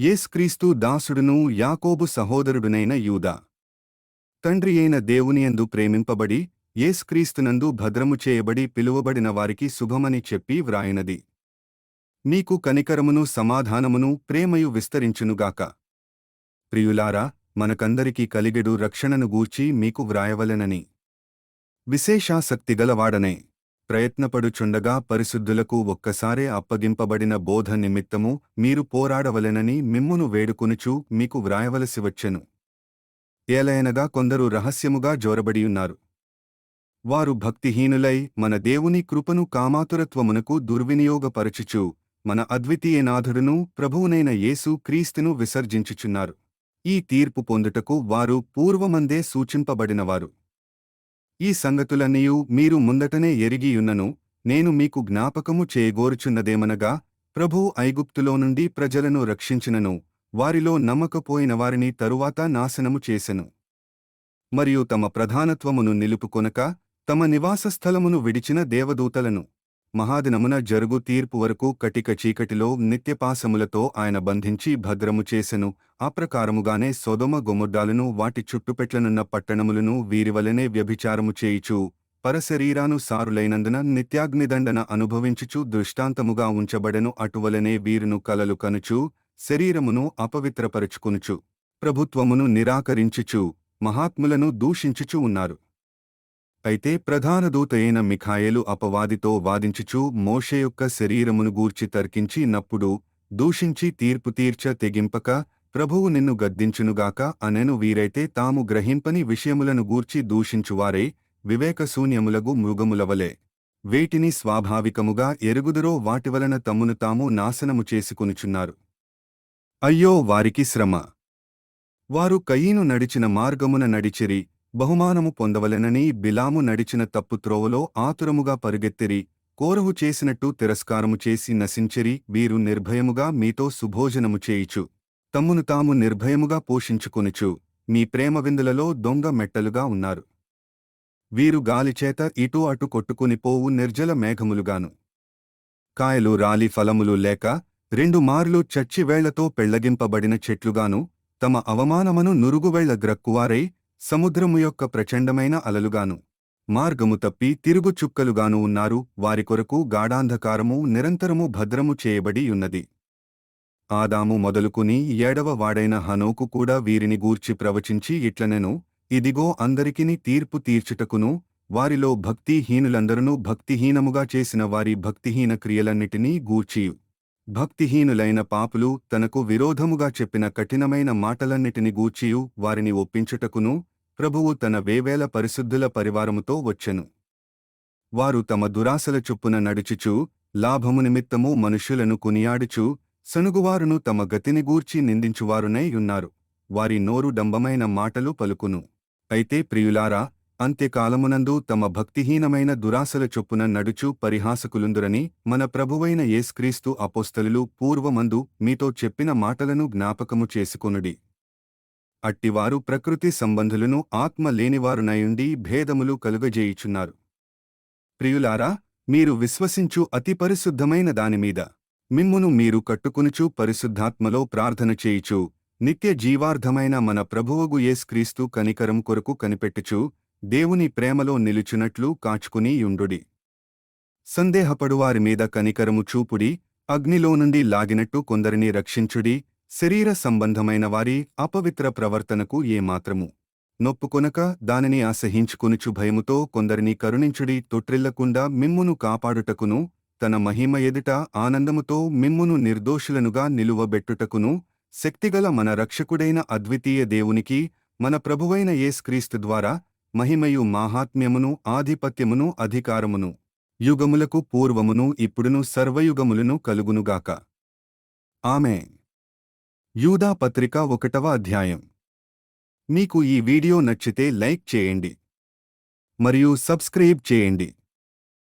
యేస్క్రీస్తు దాసుడును యాకోబు సహోదరుడునైన యూదా. తండ్రి అయిన దేవునియందు ప్రేమింపబడి యేస్క్రీస్తునందు భద్రము చేయబడి పిలువబడిన వారికి శుభమని చెప్పి వ్రాయినది. మీకు కనికరమును సమాధానమును ప్రేమయు విస్తరించునుగాక. ప్రియులారా మనకందరికీ కలిగెడు రక్షణను గూర్చి మీకు వ్రాయవలెనని. విశేషాసక్తిగలవాడనే ప్రయత్నపడుచుండగా పరిశుద్ధులకు ఒక్కసారే అప్పగింపబడిన బోధ నిమిత్తము మీరు పోరాడవలెనని మిమ్మును వేడుకునుచూ మీకు వ్రాయవలసి వచ్చెను. ఏలయనగా కొందరు రహస్యముగా జోరబడియున్నారు. వారు భక్తిహీనులై మన దేవుని కృపను కామాతురత్వమునకు దుర్వినియోగపరచుచు మన అద్వితీయనాథుడును ప్రభువునైన యేసు క్రీస్తును విసర్జించుచున్నారు. ఈ తీర్పు పొందుటకు వారు పూర్వమందే సూచింపబడినవారు. ఈ సంగతులన్నీయు మీరు ముందటనే ఎరిగియున్నను నేను మీకు జ్ఞాపకము చేయగోరుచున్నదేమనగా ప్రభు ఐగుప్తులో నుండి ప్రజలను రక్షించినను వారిలో నమ్మకపోయిన వారిని తరువాత నాశనము చేసెను. మరియు తమ ప్రధానత్వమును నిలుపుకొనక తమ నివాస స్థలమును విడిచిన దేవదూతలను. మహాదినమున జరుగు తీర్పు వరకు కటిక చీకటిలో నిత్యపాసములతో ఆయన బంధించి భద్రము చేసెను. అప్రకారముగానే సొదొమ గొమొడ్డాలను వాటి చుట్టుపెట్లనున్న పట్టణములను వీరివలనే వ్యభిచారము చేయిచు. పరశరీరాను సారులైనందున నిత్యాగ్నిదండన అనుభవించుచు దృష్టాంతముగా ఉంచబడెను అటువలనే వీరును కలలు కనుచు శరీరమును అపవిత్రపరుచుకునుచు. ప్రభుత్వమును నిరాకరించుచు మహాత్ములను దూషించుచు ఉన్నారు. అయితే ప్రధాన దూతయైన అయిన మిఖాయేలు అపవాదితో వాదించుచూ మోషే యొక్క శరీరమును గూర్చి తర్కించి నప్పుడు దూషించి తీర్పు తీర్చ తెగింపక ప్రభువు నిన్ను గద్దించునుగాక అనెను వీరైతే తాము గ్రహింపని విషయములను గూర్చి దూషించువారే వివేకశూన్యములగు మృగములవలే. వేటిని స్వాభావికముగా ఎరుగుదురో వాటివలన తమ్మును తాము నాశనము చేసుకొనుచున్నారు. అయ్యో వారికి శ్రమ! వారు కయీను నడిచిన మార్గమున నడిచిరి బహుమానము పొందవలెనని బిలాము నడిచిన తప్పు త్రోవలో ఆతురముగా పరుగెత్తిరి కోరహు చేసినట్టు తిరస్కారము చేసి నశించిరి వీరు నిర్భయముగా మీతో సుభోజనము చేయిచు. తమ్మును తాము నిర్భయముగా పోషించుకొనుచు మీ ప్రేమ విందులలో దొంగ మెట్టలుగా ఉన్నారు. వీరు గాలిచేత ఇటు అటు కొట్టుకుని పోవు నిర్జల మేఘములుగాను. కాయలు రాలి ఫలములు లేక రెండు మార్లు చచ్చివేళ్ళతో పెళ్ళగింపబడిన చెట్లుగాను తమ అవమానమును నురుగువేళ్ళ గ్రక్కువారై సముద్రము యొక్క ప్రచండమైన అలలుగాను. మార్గము తప్పి తిరుగు చుక్కలుగాను ఉన్నారు. వారి కొరకు గాఢాంధకారము నిరంతరము భద్రము చేయబడి ఉన్నది. ఆదాము మొదలుకుని ఏడవ వాడైన హనోకు కూడా వీరిని గూర్చి ప్రవచించి ఇట్లనెను ఇదిగో అందరికిని తీర్పు తీర్చుటకును వారిలో భక్తిహీనులందరూ భక్తిహీనముగా చేసిన వారి భక్తిహీన క్రియలన్నిటినీ గూర్చియు. భక్తిహీనులైన పాపులు తనకు విరోధముగా చెప్పిన కఠినమైన మాటలన్నిటిని గూర్చియు వారిని ఒప్పించుటకును ప్రభువు తన వేవేల పరిశుద్ధుల పరివారముతో వచ్చెను. వారు తమ దురాశల చొప్పున నడుచుచు లాభము నిమిత్తము మనుష్యులను కొనియాడుచు సనుగువారును తమ గతిని గూర్చి నిందించువారునై ఉన్నారు. వారి నోరు డంబమైన మాటలు పలుకును. అయితే ప్రియులారా అంత్యకాలమునందు తమ భక్తిహీనమైన దురాశల చొప్పున నడుచు పరిహాసకులుందురని మన ప్రభువైన యేస్క్రీస్తు అపోస్తలులు పూర్వమందు మీతో చెప్పిన మాటలను జ్ఞాపకము చేసుకొనుడి. అట్టివారు ప్రకృతి సంబంధులను ఆత్మ లేనివారునయుండి భేదములు కలుగజేయుచున్నారు. ప్రియులారా మీరు విశ్వసించు అతి పరిశుద్ధమైన దానిమీద మిమ్మును మీరు కట్టుకునుచు పరిశుద్ధాత్మలో ప్రార్థన చేయుచు నిత్య జీవార్ధమైన మన ప్రభువగు యేస్క్రీస్తు కనికరం కొరకు కనిపెట్టుచు దేవుని ప్రేమలో నిలుచునట్లు కాచుకుని యుండుడి. సందేహపడువారి మీద కనికరము చూపుడి అగ్నిలో నుండి లాగినట్టు కొందరిని రక్షించుడి శరీర సంబంధమైన వారి అపవిత్ర ప్రవర్తనకు ఏమాత్రము నొప్పుకొనక దానిని అసహించుకొనుచు భయముతో కొందరిని కరుణించుడి తొట్రిల్లకుండా మిమ్మును కాపాడుటకును తన మహిమ ఎదుట ఆనందముతో మిమ్మును నిర్దోషులనుగా నిలువబెట్టుటకును శక్తిగల మన రక్షకుడైన అద్వితీయ దేవునికి మన ప్రభువైన యేస్క్రీస్తు ద్వారా మహిమయు మాహాత్మ్యమును ఆధిపత్యమును అధికారమును యుగములకు పూర్వమును ఇప్పుడును సర్వయుగములను కలుగునుగాక. ఆమె యూదా పత్రిక ఒకటవ అధ్యాయం. మీకు ఈ వీడియో నచ్చితే లైక్ చేయండి. మరియు సబ్స్క్రైబ్ చేయండి.